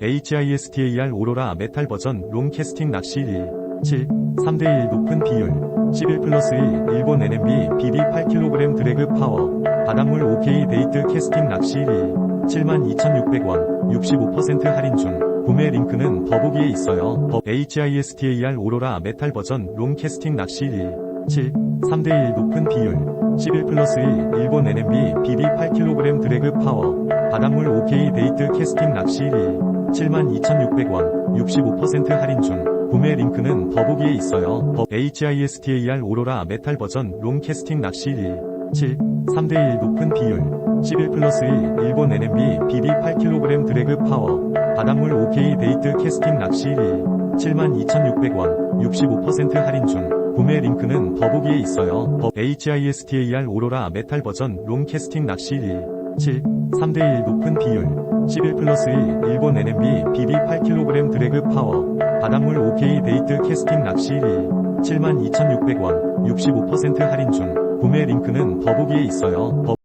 HISTAR 오로라 메탈 버전 롱 캐스팅 낚시 1 7 3대1 높은 비율 11 플러스 1 일본 NMB BB 8kg 드래그 파워 바닷물 OK 데이트 캐스팅 낚시 1 72,600원 65% 할인 중 구매 링크는 더보기에 있어요. 더 HISTAR 오로라 메탈 버전 롱 캐스팅 낚시 1 7 3대1 높은 비율 11 플러스 1 일본 NMB BB 8kg 드래그 파워 바닷물 OK 데이트 캐스팅 낚시 1 72,600원 65% 할인 중 구매 링크는 더보기에 있어요. 더 HISTAR 오로라 메탈 버전 롱 캐스팅 낚시 1 7 3대1 높은 비율 11 플러스 1 일본 NMB BB 8kg 드래그 파워 바닷물 OK 데이트 캐스팅 낚시 1 72,600원 65% 할인 중 구매 링크는 더보기에 있어요. 더 HISTAR 오로라 메탈 버전 롱 캐스팅 낚시 1 7 3대1 높은 비율 11 플러스 1 일본 NMB BB 8kg 드래그 파워 바닷물 OK 데이트 캐스팅 낚시 1 72,600원 65% 할인 중 구매 링크는 더보기에 있어요. 더